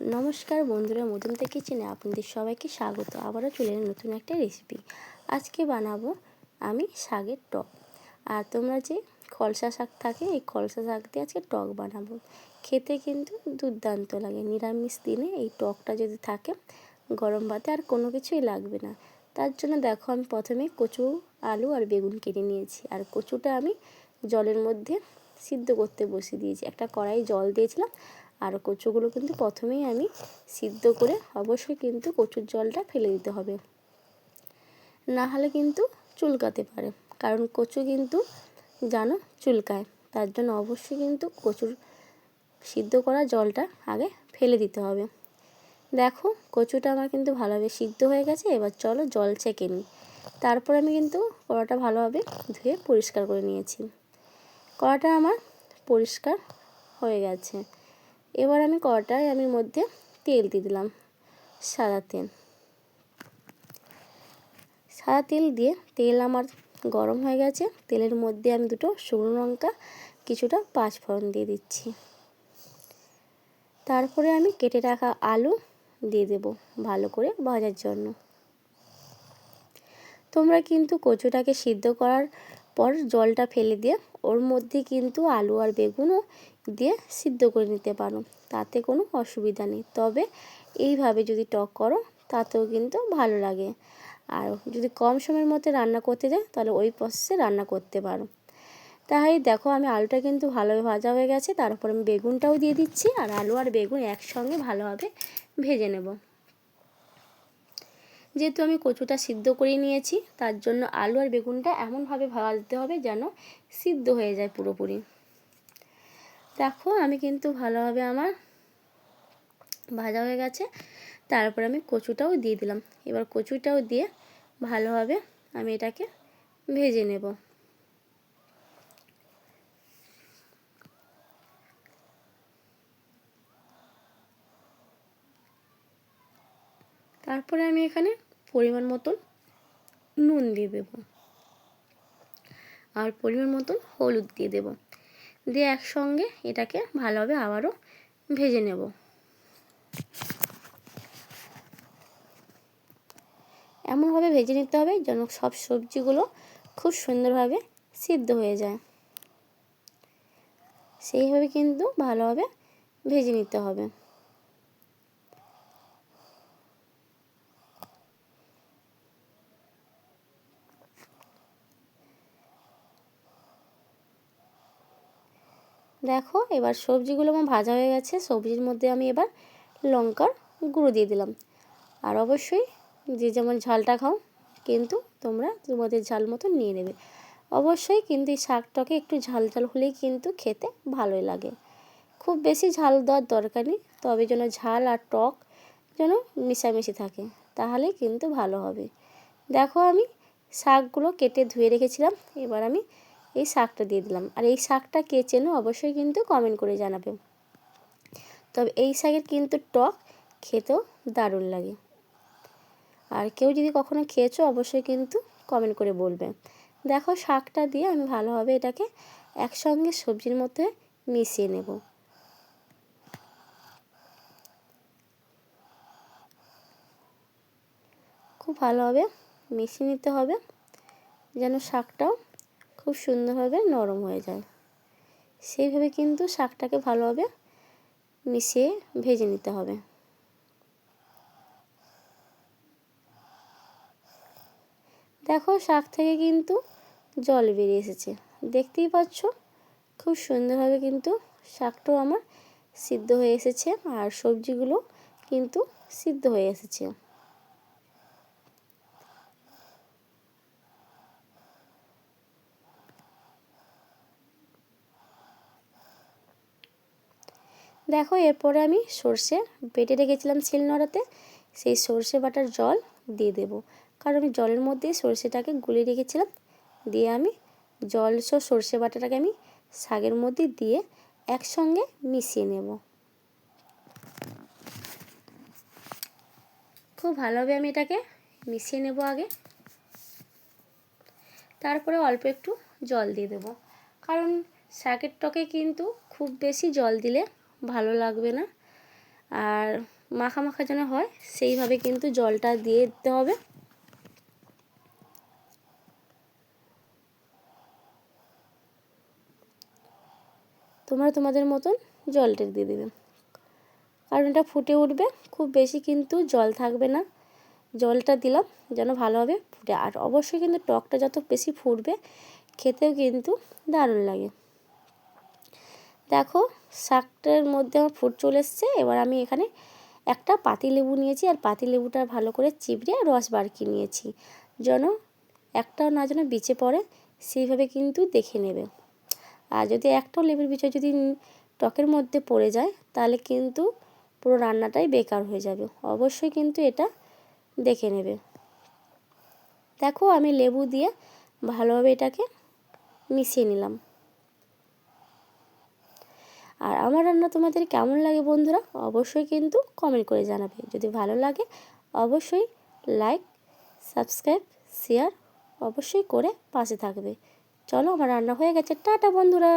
নমস্কার বন্ধুরা মধুম থেকে কিচেনে আপনাদের সবাইকে স্বাগত। আবারও চলে নতুন একটা রেসিপি আজকে বানাবো আমি শাকের টক। আর তোমরা যে খলসা শাক থাকে, এই খলসা শাক দিয়ে আজকে টক বানাবো। খেতে কিন্তু দুর্দান্ত লাগে। নিরামিষ দিনে এই টকটা যদি থাকে, গরম ভাতে আর কোনো কিছুই লাগবে না। তার জন্য দেখো, আমি প্রথমে কচু, আলু আর বেগুন কেটে নিয়েছি। আর কচুটা আমি জলের মধ্যে সিদ্ধ করতে বসিয়ে দিয়েছি। একটা কড়াই জল দিয়েছিলাম। আর কচুগুলো কিন্তু প্রথমেই আমি সিদ্ধ করে অবশ্যই কিন্তু কচুর জলটা ফেলে দিতে হবে। না হলে কিন্তু চুলকাতে পারে, কারণ কচু কিন্তু জানো চুলকায়, তার জন্য অবশ্যই কিন্তু কচুর সিদ্ধ করা জলটা আগে ফেলে দিতে হবে। দেখো কচুটা আমার কিন্তু ভালোভাবে সিদ্ধ হয়ে গেছে, এবার চলো জল ছেঁকে নিই। তারপর আমি কিন্তু কড়াটা ভালোভাবে ধুয়ে পরিষ্কার করে নিয়েছি। কড়াটা আমার পরিষ্কার হয়ে গেছে। এবার আমি কড়াটায় আমি মধ্যে তেল দিয়ে দিলাম সাদা তেল। সাদা তেল দিয়ে তেল আমার গরম হয়ে গেছে। তেলের মধ্যে আমি দুটো শুকনো লঙ্কা, কিছুটা পাঁচফোড়ন দিয়ে দিচ্ছি। তারপরে আমি কেটে রাখা আলু দিয়ে দেব ভালো করে ভাজার জন্য। তোমরা কিন্তু কচুটাকে সিদ্ধ করার পর জলটা ফেলে দিয়ে ওর মধ্যে কিন্তু আলু আর বেগুনও দিয়ে সিদ্ধ করে নিতে পারো। তাতে কোনো অসুবিধা নেই। তবে এইভাবে যদি টক করো, তাতেও কিন্তু ভালো লাগে। আর যদি কম সময়ের মধ্যে রান্না করতে যায় তাহলে ওই প্রসেসে রান্না করতে পারো। তাই দেখো, আমি আলুটা কিন্তু ভালোভাবে ভাজা হয়ে গেছে। তারপর আমি বেগুনটাও দিয়ে দিচ্ছি। আর আলু আর বেগুন একসঙ্গে ভালোভাবে ভেজে নেব। যেহেতু আমি কচুটা সিদ্ধ করে নিয়েছি, তার জন্য আলু আর বেগুনটা এমনভাবে ভাজতে হবে যেন সিদ্ধ হয়ে যায় পুরোপুরি। দেখো, আমি কিন্তু ভালোভাবে আমার ভাজা হয়ে গেছে, তারপর আমি কচুটাও দিয়ে দিলাম। এবার কচুটাও দিয়ে ভালোভাবে আমি এটাকে ভেজে নেব। তারপরে আমি এখানে পরিমাণ মতন নুন দিয়ে দেব। আর পরিমাণ মতন হলুদ দিয়ে দেব। দিয়ে একসঙ্গে এটাকে ভালোভাবে আবারও ভেজে নেব। এমনভাবে ভেজে নিতে হবে যেন সব সবজিগুলো খুব সুন্দরভাবে সিদ্ধ হয়ে যায়। সেইভাবে কিন্তু ভালোভাবে ভেজে নিতে হবে। দেখো, এবার সবজিগুলো আমার ভাজা হয়ে গেছে। সবজির মধ্যে আমি এবার লঙ্কার গুঁড়ো দিয়ে দিলাম। আর অবশ্যই যে যেমন ঝালটা খাও, কিন্তু তোমরা তোমাদের ঝাল মতো নিয়ে নেবে। অবশ্যই কিন্তু এই শাকটাকে একটু ঝাল ঝাল হলেই কিন্তু খেতে ভালোই লাগে। খুব বেশি ঝাল দেওয়ার দরকার নেই, তবে যেন ঝাল আর টক যেন মিশামিশি থাকে, তাহলে কিন্তু ভালো হবে। দেখো আমি শাকগুলো কেটে ধুয়ে রেখেছিলাম, এবার আমি এই শাকটা দিয়ে দিলাম। আর এই শাকটা কে চেনো অবশ্যই কিন্তু কমেন্ট করে জানাবে। তবে এই শাকের কিন্তু টক, খেতেও দারুণ লাগে। আর কেউ যদি কখনো খেয়েছো অবশ্যই কিন্তু কমেন্ট করে বলবে। দেখো শাকটা দিয়ে আমি ভালোভাবে এটাকে একসঙ্গে সবজির মধ্যে মিশিয়ে নেব। খুব ভালোভাবে মিশিয়ে নিতে হবে, যেন শাকটাও খুব সুন্দরভাবে নরম হয়ে যায়। সেইভাবে কিন্তু শাকটাকে ভালোভাবে মিশিয়ে ভেজে নিতে হবে। দেখো শাক থেকে কিন্তু জল বেরিয়ে এসেছে। দেখতেই পাচ্ছ, খুব সুন্দরভাবে কিন্তু শাকটাও আমার সিদ্ধ হয়ে এসেছে আর সবজিগুলো কিন্তু সিদ্ধ হয়ে এসেছে। দেখো, এরপরে আমি সর্ষে বেটে রেখেছিলাম শিলনোড়াতে সেই সর্ষে বাটার জল দিয়ে দেব। কারণ আমি জলের মধ্যে সর্ষেটাকে গুলিয়ে রেখেছিলাম। দিয়ে আমি জল সো সর্ষে বাটাটাকে আমি শাকের মধ্যে দিয়ে একসঙ্গে মিশিয়ে নেব। খুব ভালোভাবে আমি এটাকে মিশিয়ে নেব আগে। তারপরে অল্প একটু জল দিয়ে দেবো। কারণ শাকের টকে কিন্তু খুব বেশি জল দিলে ভালো লাগবে না। আর মাখা মাখা যেন হয়, সেইভাবে কিন্তু জলটা দিয়ে দিতে হবে। তোমরা তোমাদের মতন জলটা দিয়ে দেবে। কারণ এটা ফুটে উঠবে, খুব বেশি কিন্তু জল থাকবে না। জলটা দিলাম, যেন ভালোভাবে ফুটে। আর অবশ্যই কিন্তু টকটা যত বেশি ফুটবে, খেতেও কিন্তু দারুণ লাগে। দেখো, শাকটার মধ্যে আমার ফুট চলে এসছে। এবার আমি এখানে একটা পাতি লেবু নিয়েছি, আর পাতি লেবুটা ভালো করে চিবড়ে রস বারকি নিয়েছি। যেন একটাও না যেন বিচে পড়ে, সেইভাবে কিন্তু দেখে নেবে। আর যদি একটাও লেবুর বিচে যদি টকের মধ্যে পড়ে যায়, তাহলে কিন্তু পুরো রান্নাটাই বেকার হয়ে যাবে। অবশ্যই কিন্তু এটা দেখে নেবে। দেখো, আমি লেবু দিয়ে ভালোভাবে এটাকে মিশিয়ে নিলাম। আর আমার রান্না তোমাদের কেমন লাগে বন্ধুরা, অবশ্যই কিন্তু কমেন্ট করে জানাবে। যদি ভালো লাগে, অবশ্যই লাইক সাবস্ক্রাইব শেয়ার অবশ্যই করে পাশে থাকবে। চলো, আমার রান্না হয়ে গেছে। টাটা বন্ধুরা!